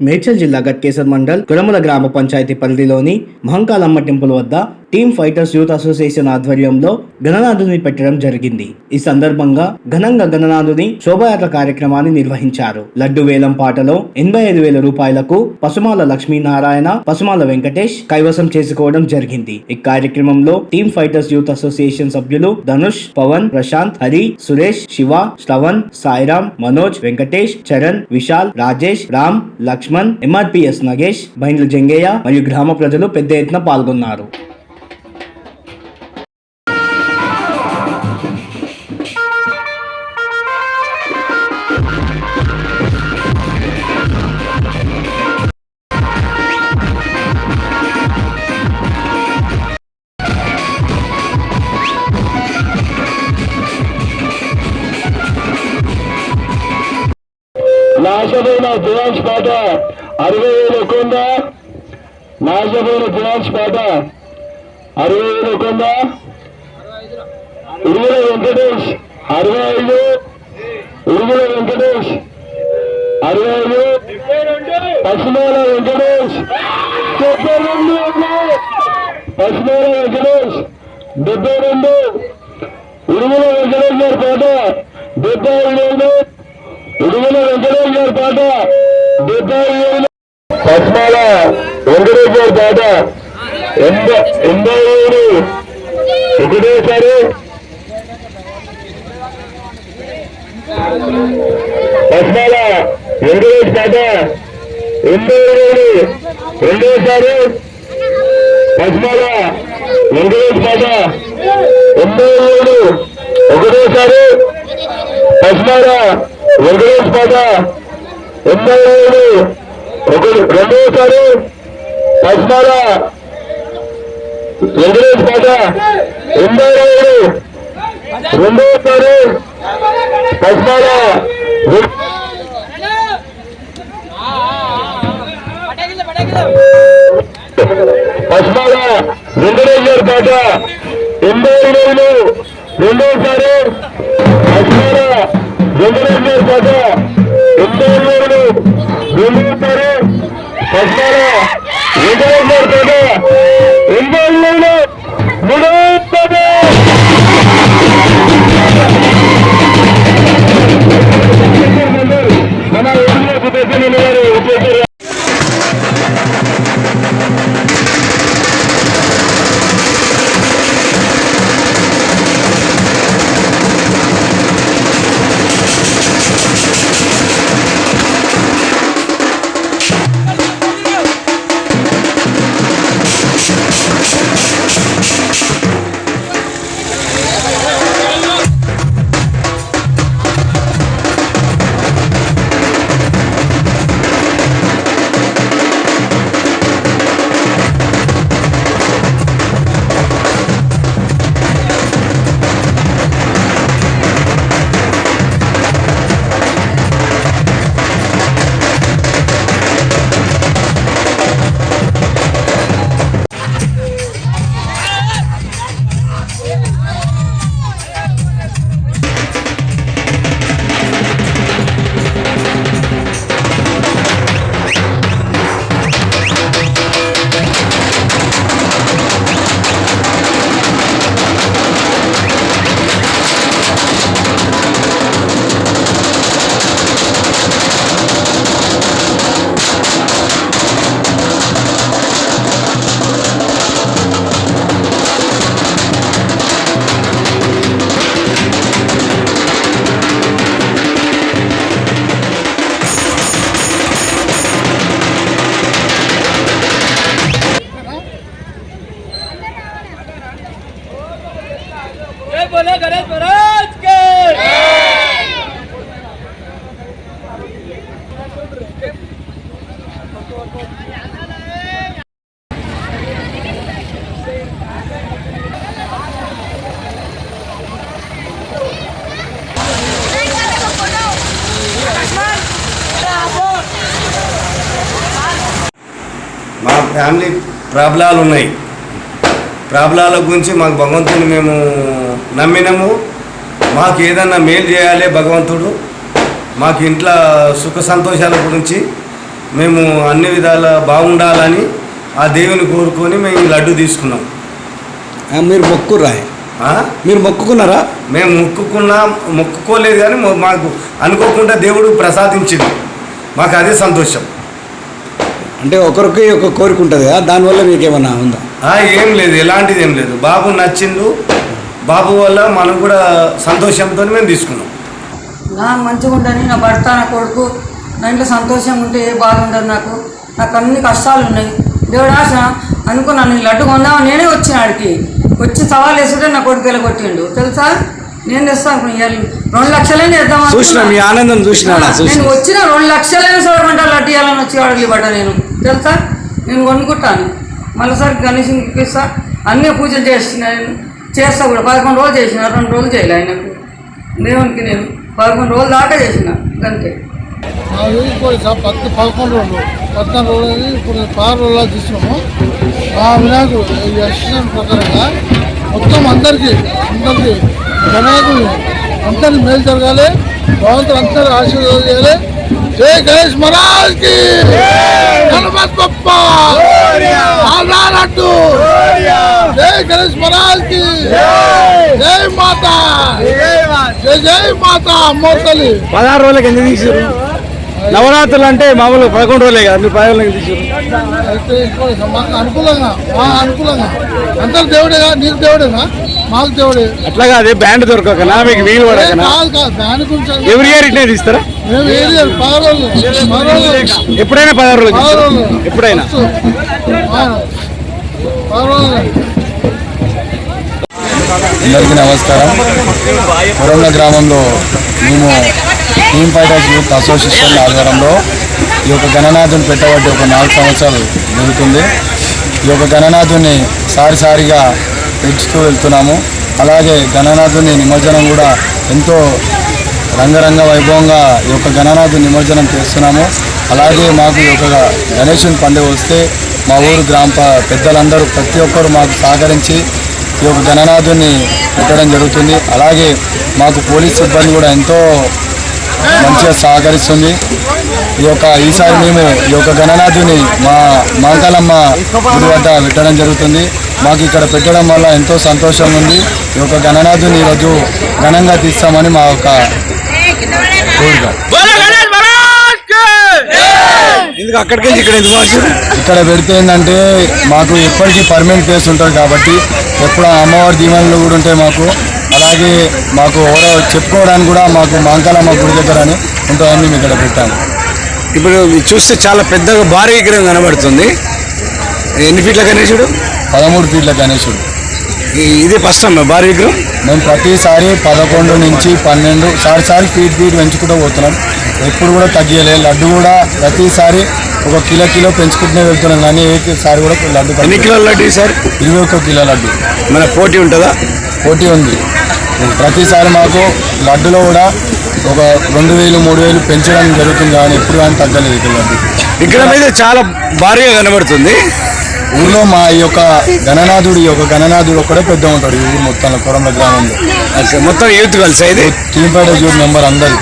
మేడ్చల్ జిల్లా గట్కేశ్వర్ మండల్ కురముల గ్రామ పంచాయతీ పరిధిలోని మహంకాలమ్మ టెంపుల్ వద్ద టీమ్ ఫైటర్స్ యూత్ అసోసియేషన్ ఆధ్వర్యంలో గణనాథుని పెట్టడం జరిగింది. ఈ సందర్భంగా ఘనంగా గణనాథుని శోభాయాత్ర కార్యక్రమాన్ని నిర్వహించారు. లడ్డు వేలం పాటలో ఎనభై ఐదు వేల రూపాయలకు పసుమాల లక్ష్మీనారాయణ పసుమాల వెంకటేష్ కైవసం చేసుకోవడం జరిగింది. ఈ కార్యక్రమంలో టీమ్ ఫైటర్స్ యూత్ అసోసియేషన్ సభ్యులు ధనుష్ పవన్ ప్రశాంత్ హరి సురేష్ శివ శ్రవణ్ సాయిరామ్ మనోజ్ వెంకటేష్ చరణ్ విశాల్ రాజేష్ రామ్ లక్ష్మణ్ ఎంఆర్పిఎస్ నగేష్ బైండ్ల జంగయ్య మరియు గ్రామ ప్రజలు పెద్ద ఎత్తున పాల్గొన్నారు. నాశమైన ఫినాన్స్ పాట అరవై వేలు ఎక్కువ ఉందా నాశమైన ఫినాన్స్ పాట అరవై వేలు ఎక్కువ ఉందా ఉరుగుల వెంకటేష్ అరవై ఐదు. ఉరుగుల వెంకటేష్ అరవై ఐదు. పశ్చిమాల వెంకటేష్ డెబ్బై రెండు పశ్చిమాల వెంకటేష్ డెబ్బై రెండు. ఉరుగుల వెంకటేష్ గారి పాట డెబ్బై ఐదు ఉడుగుల వెంకటేష్ గారి పాట డెబ్బై ఏడు. పద్మాల వెంకటేష్ గారి పాట ఎనభై ఎనభై ఏడు. ఒకటేసారి పద్మాల వెంకటేష్ పాట ఎనభై ఏడు. రెండోసారి పద్మాల వెంకటేష్ పాట ఎనభై ఏడు. ఒకటోసారి పద్మాల వెంకటేష్ పాట. ఎమ్మెల్యేలు ఒకటి రెండోసారి పద్మాల వెంకటేష్ పాట. ఎమ్మెల్యేలు ఏడు రెండోసారి పద్మాల పద్మాల వెంకటేష్ గారి పాట. ఎనభై ఏడు రెండోసారి పద్మాల వెంకటేష్ గారి పాట ఎనభై ఏడు రెండోసారి పద్మాల గారి ఫ్యామిలీ ప్రాబ్లాలు ఉన్నాయి. ప్రాబ్లాల గురించి మాకు భగవంతుని మేము నమ్మినాము. మాకు ఏదన్నా మేలు చేయాలి భగవంతుడు. మాకు ఇంట్లో సుఖ సంతోషాల గురించి మేము అన్ని విధాల బాగుండాలని ఆ దేవుని కోరుకొని మేము లడ్డు తీసుకున్నాం. మీరు మొక్కుర్రా ఆ? మీరు మొక్కుకున్నారా? మేము మొక్కుకున్నా మొక్కుకోలేదు కానీ మాకు అనుకోకుండా దేవుడు ప్రసాదించింది. మాకు అదే సంతోషం. అంటే ఒకరికి ఒక కోరిక ఉంటుంది కదా దానివల్ల మీకు ఏమన్నా ఉందా? ఆ, ఏం లేదు ఎలాంటిది ఏం లేదు. బాబు నచ్చిండు. బాబు వల్ల మనం కూడా సంతోషంతో మేము తీసుకున్నాం. నా మంచిగా ఉండని నా భర్త నా కొడుకు నా ఇంట్లో సంతోషంగా ఉంటే ఏ బాధ ఉండదు నాకు. నాకు అన్ని కష్టాలు ఉన్నాయి. దేవుడు ఆశ అనుకున్నాను నేను లడ్డు కొందామని నేనే వచ్చిన ఆడికి. వచ్చి సవాల్ వేసుకుంటే నా కొడుకు వెళ్ళగొట్టిండు తెలుసా? నేను తెస్తాను రెండు లక్షలైనా ఇద్దాం చూసినా మీ ఆనందం చూసినాడా? నేను వచ్చిన రెండు లక్షలైనా చూడమంటా లడ్డు ఇవ్వాలని వచ్చి అడుగులు పడ్డా నేను. తెలుసా? నేను కొనుక్కుంటాను. మళ్ళీసారి గణేషునికి ఇప్పిస్తా. అన్నీ పూజలు చేసిన చేస్తా కూడా. పదకొండు రోజులు చేసిన రెండు రోజులు చేయలే ఆయనకు. దేవునికి నేను పదకొండు రోజులు దాకా చేసిన. అంతే. అది ఇప్పుడు పదకొండు రోజులు. పద్నాలుగు రోజులు ఇప్పుడు పదహారు రోజులు తీసుకున్నాము ఆ వినాయకుడు ఈ ప్రకారంగా మొత్తం అందరికీ అందరికీ వినాయకుడు అందరికి మేలు జరగాలి. భగవంతుడు అందరూ ఆశీర్వాదాలు చేయాలి. గణేష్ మహారాజ్కి గణపతి బప్ప ఆల్రాడట్టు జై గణేష్ మహారాజ్కి జై. మాత. జై జై మాత అమ్మోతలి పదహారు రోజులకి ఎందుకు తీసారు నవరాత్రులు అంటే మామూలు పదకొండు రోజులే కదా మీరు పదహారు రోజులకి తీసారు అనుకూలంగా మా అనుకూలంగా. అందరు దేవుడేగా నీకు దేవుడేనా? మాకు దేవుడే. అట్లా కాదే బ్యాండ్ దొరకకనా? మీకు వీలు పడకనా? దాని గురించి ఎవరి ఇయర్ ఇట్నే తీస్తారా? ఎప్పుడైనా పదహారు రోజులు ఎప్పుడైనా. అందరికీ నమస్కారం. కొరంగ గ్రామంలో మేము టీమ్ ఫైటర్స్ యూత్ అసోసియేషన్ ఆధ్వర్యంలో ఈ యొక్క గణనాథుని పెట్టబట్టి ఒక నాలుగు సంవత్సరాలు జరుగుతుంది. ఈ యొక్క గణనాథుని సారిసారిగా పెంచుతూ వెళ్తున్నాము. అలాగే గణనాథుని నిమజ్జనం కూడా ఎంతో రంగరంగ వైభవంగా ఈ యొక్క గణనాథుని నిమజ్జనం చేస్తున్నాము. అలాగే మాకు ఈ యొక్క గణేశుని పండుగ వస్తే మా ఊరు గ్రామ పెద్దలందరూ ప్రతి ఒక్కరు మాకు సహకరించి ఈ యొక్క గణనాథుని పెట్టడం జరుగుతుంది. అలాగే మాకు పోలీస్ సిబ్బంది కూడా ఎంతో మంచిగా సహకరిస్తుంది. ఈ యొక్క ఈసారి మేము ఈ యొక్క గణనాథుని మా మాంకాలమ్మ గుడి వద్ద పెట్టడం జరుగుతుంది. మాకు ఇక్కడ పెట్టడం వల్ల ఎంతో సంతోషంగా ఉంది. ఈ యొక్క గణనాథుని ఈరోజు ఘనంగా తీస్తామని మా యొక్క ఎందుకు అక్కడికి ఇక్కడ ఇక్కడ పెడితే ఏంటంటే మాకు ఎప్పటికీ పర్మనెంట్ ప్లేస్ ఉంటుంది కాబట్టి ఎప్పుడు అమ్మవారి దీవెనలు కూడా ఉంటాయి మాకు. అలాగే మాకు ఎవరో చెప్పుకోవడానికి కూడా మాకు మాంకాలమ్మ గుడి దగ్గర అని ఉంటుందని మేము ఇక్కడ పెట్టాము. ఇప్పుడు చూస్తే చాలా పెద్దగా భారీ విగ్రహం కనబడుతుంది. ఎన్ని ఫీట్ల గణేశుడు పదమూడు ఫీట్ల గణేశుడు ఇదే ఫస్ట్ అమ్మ భారీ విగ్రహం? మేము ప్రతిసారి పదకొండు నుంచి పన్నెండు సారి సారి ఫీట్ ఫీట్ పెంచుకుంటూ పోతున్నాం. ఎప్పుడు కూడా తగ్గలే లడ్డు కూడా ప్రతిసారి ఒక కిలో కిలో పెంచుకుంటూనే వెళ్తున్నాం. కానీ ఏసారి కూడా లడ్డు ఎన్ని. కిలోల లడ్డు ఈసారి ఇరవై ఒక్క కిలో లడ్డు. మన పోటీ ఉంటుందా? పోటీ ఉంది. ప్రతిసారి మాకు లడ్డులో కూడా ఒక రెండు వేలు మూడు వేలు పెంచడం జరుగుతుంది కానీ ఎప్పుడు కానీ తగ్గలేదు ఇక్కడ లడ్డు. విగ్రహం అయితే చాలా భారీగా కనబడుతుంది. ఊళ్ళో మా యొక్క గణనాథుడు యొక్క గణనాథుడు ఒక్కడే పెద్ద ఉంటాడు ఈ ఊరు మొత్తంలో కొరంల గ్రామంలో. మొత్తం యూత్ కలిసి అయితే ఫైటర్ యూత్ మెంబర్ అందరు.